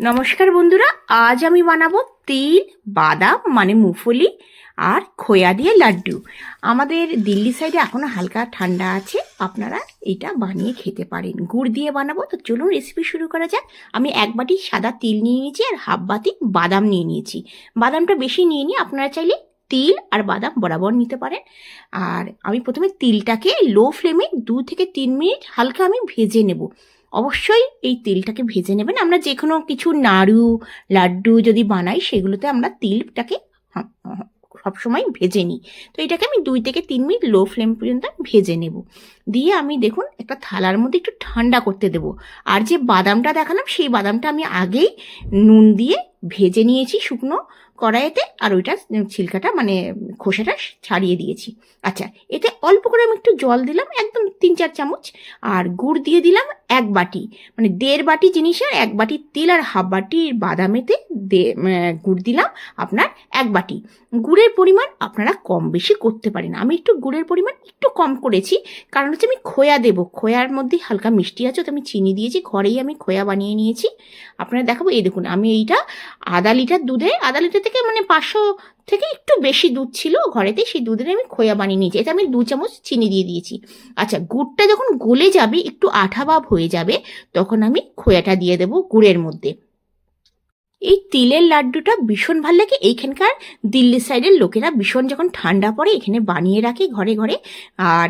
নমস্কার বন্ধুরা, আজ আমি বানাবো তিল, বাদাম মানে মুফলি আর খোয়া দিয়ে লাড্ডু। আমাদের দিল্লি সাইডে এখনও হালকা ঠান্ডা আছে, আপনারা এটা বানিয়ে খেতে পারেন। গুড় দিয়ে বানাবো, তো চলুন রেসিপি শুরু করা যাক। আমি এক বাটি সাদা তিল নিয়ে নিয়েছি আর হাফ বাটি বাদাম নিয়ে নিয়েছি। বাদামটা বেশি নিয়ে নিয়ে আপনারা চাইলে তিল আর বাদাম বরাবর নিতে পারেন। আর আমি প্রথমে তিলটাকে লো ফ্লেমে দু থেকে তিন মিনিট হালকা আমি ভেজে নেব। অবশ্যই এই তিলটাকে ভেজে নেবেন। আমরা যে কোনো কিছু নাড়ু, লাড্ডু যদি বানাই, সেগুলোতে আমরা তিলটাকে সবসময় ভেজে নিই। তো এটাকে আমি দুই থেকে তিন মিনিট লো ফ্লেম পর্যন্ত ভেজে নেব। দিয়ে আমি দেখুন, একটা থালার মধ্যে একটু ঠান্ডা করতে দেব। আর যে বাদামটা দেখালাম, সেই বাদামটা আমি আগেই নুন দিয়ে ভেজে নিয়েছি শুকনো কড়াইতে আর ওইটা ছিলকাটা মানে খোসাটা ছাড়িয়ে দিয়েছি। আচ্ছা এতে অল্প করে আমি একটু জল দিলাম একদম তিন চার চামচ আর গুড় দিয়ে দিলাম এক বাটি। মানে দেড় বাটি জিনিসের এক বাটি তেল আর হাফ বাটি বাদামেতে দে- উম, গুড় দিলাম আপনার এক বাটি। গুড়ের পরিমাণ আপনারা কম বেশি করতে পারেন। আমি একটু গুড়ের পরিমাণ একটু কম করেছি কারণ হচ্ছে আমি খোয়া দেবো। খোয়ার মধ্যে হালকা মিষ্টি আছে তো আমি চিনি দিয়েছি ঘরেই আমি খোয়া বানিয়ে নিয়েছি। আপনারা দেখাবো এই দেখুন আমি এইটা আধা লিটার দুধে আধা লিটার থেকে মানে পাঁচশো থেকে একটু বেশি দুধ ছিল ঘরেতে, সেই দুধের আমি খোয়া বানিয়ে নিয়েছি। এতে আমি দু চামচ চিনি দিয়ে দিয়েছি। আচ্ছা গুড়টা যখন গলে যাবে, একটু আঠা ভাব হয়ে যাবে, তখন আমি খোয়াটা দিয়ে দেবো গুড়ের মধ্যে। এই তিলের লাড্ডুটা ভীষণ ভালো লাগে। এইখানকার দিল্লি সাইডের লোকেরা ভীষণ যখন ঠান্ডা পড়ে, এখানে বানিয়ে রাখে ঘরে ঘরে। আর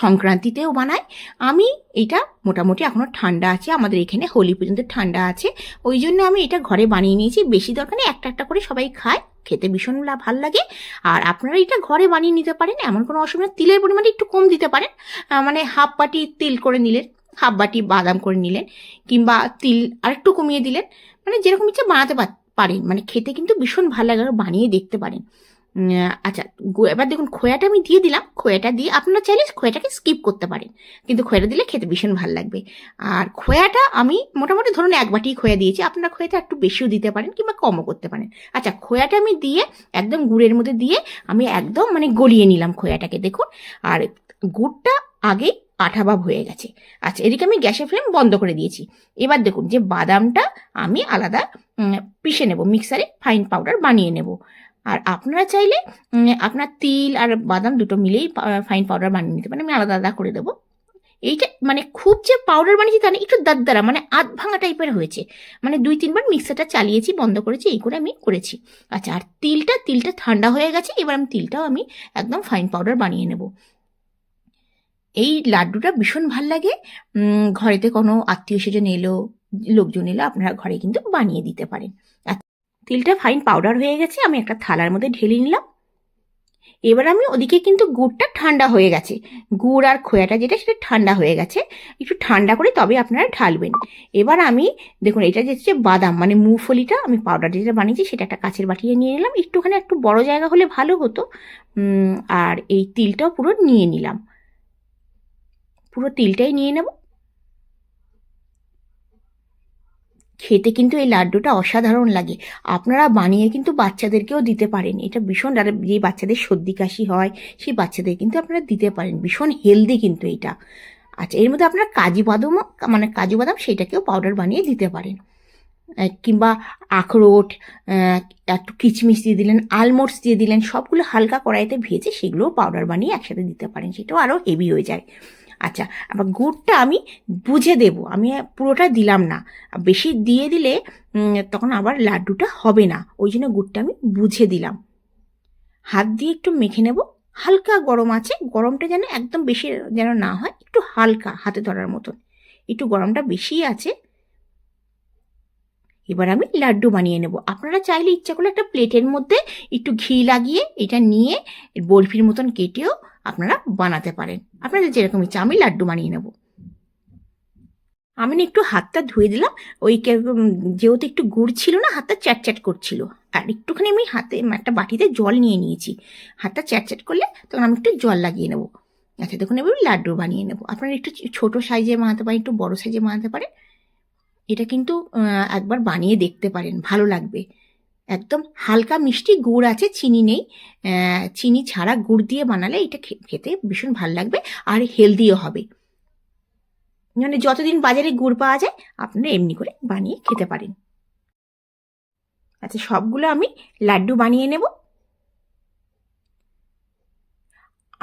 সংক্রান্তিতেও বানায়। আমি এটা মোটামুটি এখনও ঠান্ডা আছে। আমাদের এখানে হোলি পর্যন্ত ঠান্ডা আছে। ওই জন্য আমি এটা ঘরে বানিয়ে নিয়েছি। বেশি দরকার একটা একটা করে সবাই খায়। খেতে ভীষণ ভালো লাগে। আর আপনারা এটা ঘরে বানিয়ে নিতে পারেন। এমন কোনো অসুবিধা। তিলের পরিমাণটা একটু কম দিতে পারেন। মানে হাফ বাটি তিল করে নিলেন, হাফ বাটি বাদাম করে নিলেন, কিংবা তিল আরেকটু কমিয়ে দিলেন। মানে যেরকম ইচ্ছে বানাতে পারেন মানে খেতে কিন্তু ভীষণ ভালো লাগে বানিয়ে দেখতে পারেন আচ্ছা এবার দেখুন খোয়াটা আমি দিয়ে দিলাম। খোয়াটা দিয়ে আপনারা চাইলে খোয়াটাকে স্কিপ করতে পারেন। কিন্তু খোয়াটা দিলে খেতে ভীষণ ভালো লাগবে। আর খোয়াটা আমি মোটামুটি ধরুন এক বাটি খোয়া দিয়েছি। আপনারা খোয়াটা একটু বেশিও দিতে পারেন কিংবা কমও করতে পারেন। আচ্ছা খোয়াটা আমি দিয়ে একদম গুড়ের মধ্যে দিয়ে আমি একদম মানে গলিয়ে নিলাম খোয়াটাকে, দেখুন। আর গুড়টা আগেই আঠাভাব হয়ে গেছে। আচ্ছা এদিকে আমি গ্যাসের ফ্লেম বন্ধ করে দিয়েছি। এবার দেখুন যে বাদামটা আমি আলাদা পিষে নেব, মিক্সারে ফাইন পাউডার বানিয়ে নেব। আর আপনারা চাইলে আপনার তিল আর বাদাম দুটো মিলেই ফাইন পাউডার বানিয়ে নিতে পারেন, আমি আলাদা আলাদা করে দেবো। এইটা মানে খুব যে পাউডার বানিয়েছি তা না, একটু দাদ্দারা মানে আধ ভাঙা টাইপের হয়েছে। মানে দুই, তিনবার মিক্সারটা চালিয়েছি, বন্ধ করেছি, এই করে আমি করেছি। আচ্ছা আর তিলটা তিলটা ঠান্ডা হয়ে গেছে, এবার আমি তিলটাও আমি একদম ফাইন পাউডার বানিয়ে নেব। এই লাড্ডুটা ভীষণ ভালো লাগে। ঘরেতে কোনো আত্মীয় স্বজন এলো, লোকজন এলো, আপনারা ঘরে কিন্তু বানিয়ে দিতে পারেন। তিলটা ফাইন পাউডার হয়ে গেছে, আমি একটা থালার মধ্যে ঢেলে নিলাম। এবার আমি ওদিকে কিন্তু গুড়টা ঠান্ডা হয়ে গেছে। গুড় আর খোয়াটা যেটা, সেটা ঠান্ডা হয়ে গেছে। একটু ঠান্ডা করে তবে আপনারা ঢালবেন। এবার আমি, দেখুন, এটা যে হচ্ছে বাদাম মানে মুফলিটা, আমি পাউডার যেটা বানিয়েছি, সেটা একটা কাছের বাটিয়ে নিয়ে নিলাম। একটুখানি একটু বড় জায়গা হলে ভালো হতো। আর এই তিলটাও পুরো নিয়ে নিলাম। পুরো তিলটাই নিয়ে নেব। খেতে কিন্তু এই লাড্ডুটা অসাধারণ লাগে। আপনারা বানিয়ে কিন্তু বাচ্চাদেরকেও দিতে পারেন। এটা ভীষণ যে বাচ্চাদের সর্দি কাশি হয়, সেই বাচ্চাদের কিন্তু আপনারা দিতে পারেন। ভীষণ হেলদি কিন্তু এটা। আচ্ছা এর মধ্যে আপনারা কাজু বাদামও মানে কাজু বাদাম সেটাকেও পাউডার বানিয়ে দিতে পারেন। কিংবা আখরোট একটু কিচমিচ দিয়ে দিলেন আলমন্ডস দিয়ে দিলেন, সবগুলো হালকা কড়াইতে ভেজে সেগুলোও পাউডার বানিয়ে একসাথে দিতে পারেন। সেটাও আরও হেভি হয়ে যায়। আচ্ছা আবার গুড়টা আমি বুঝে দেব, আমি পুরোটা দিলাম না। বেশি দিয়ে দিলে তখন আবার লাড্ডুটা হবে না, ওই জন্য গুড়টা আমি বুঝে দিলাম। হাত দিয়ে একটু মেখে নেব, হালকা গরম আছে, গরমটা যেন একদম বেশি যেন না হয়, একটু হালকা হাতে ধরার মতন। একটু গরমটা বেশি আছে। এবার আমি লাড্ডু বানিয়ে নেব। আপনারা চাইলে ইচ্ছা করলে একটা প্লেটের মধ্যে একটু ঘি লাগিয়ে, এটা নিয়ে বরফির মতন কেটেও আপনারা বানাতে পারেন। আপনাদের যেরকম ইচ্ছা, আমি লাড্ডু বানিয়ে নেব। আমি একটু হাতটা ধুয়ে দিলাম। ওই যেহেতু একটু গুড় ছিল না, হাতটা চ্যাটচ্যাট করছিল। আর একটুখানি আমি হাতে, একটা বাটিতে জল নিয়ে নিয়েছি। হাতটা চ্যাটচ্যাট করলে তখন আমি একটু জল লাগিয়ে নেব। আচ্ছা দেখুন এবার লাড্ডু বানিয়ে নেব। আপনারা একটু ছোট সাইজে বানাতে পারেন, একটু বড় সাইজে বানাতে পারেন। এটা কিন্তু একবার বানিয়ে দেখতে পারেন, ভালো লাগবে। একদম হালকা মিষ্টি গুড় আছে, চিনি নেই। চিনি ছাড়া গুড় দিয়ে বানালে এটা খেতে ভীষণ ভালো লাগবে আর হেলদিও হবে। মানে যতদিন বাজারে গুড় পাওয়া যায়, আপনারা এমনি করে বানিয়ে খেতে পারেন। আচ্ছা সবগুলো আমি লাড্ডু বানিয়ে নেব।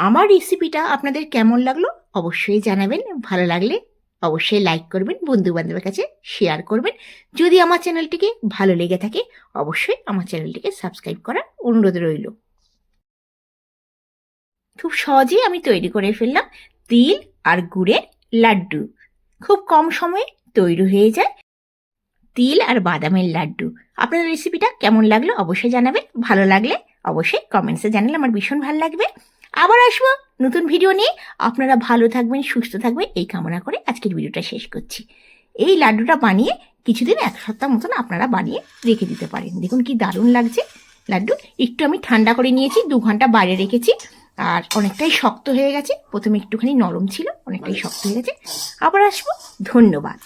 আমার রেসিপিটা আপনাদের কেমন লাগল অবশ্যই জানাবেন। ভালো লাগলে অবশ্যই লাইক করবেন বন্ধু বান্ধবের কাছে শেয়ার করবেন। যদি আমার চ্যানেলটিকে ভালো লেগে থাকে, অবশ্যই আমার চ্যানেলটিকে সাবস্ক্রাইব করার অনুরোধ রইল। খুব সহজেই আমি তৈরি করে ফেললাম তিল আর গুড়ের লাড্ডু। খুব কম সময়ে তৈরি হয়ে যায় তিল আর বাদামের লাড্ডু। আপনার রেসিপিটা কেমন লাগল অবশ্যই জানাবেন। ভালো লাগলে অবশ্যই কমেন্টসে জানালে আমার ভীষণ ভালো লাগবে। আবার আসব নতুন ভিডিও নিয়ে। আপনারা ভালো থাকবেন, সুস্থ থাকবেন। এই কামনা করে আজকের ভিডিওটা শেষ করছি। এই লাড্ডুটা বানিয়ে কিছুদিন এক সপ্তাহ মতন আপনারা বানিয়ে রেখে দিতে পারেন। দেখুন কি দারুণ লাগছে লাড্ডু। একটু আমি ঠান্ডা করে নিয়েছি, দু ঘণ্টা বাইরে রেখেছি। আর অনেকটাই শক্ত হয়ে গেছে। প্রথমে একটুখানি নরম ছিল, অনেকটাই শক্ত হয়ে গেছে। আবার আসব। ধন্যবাদ।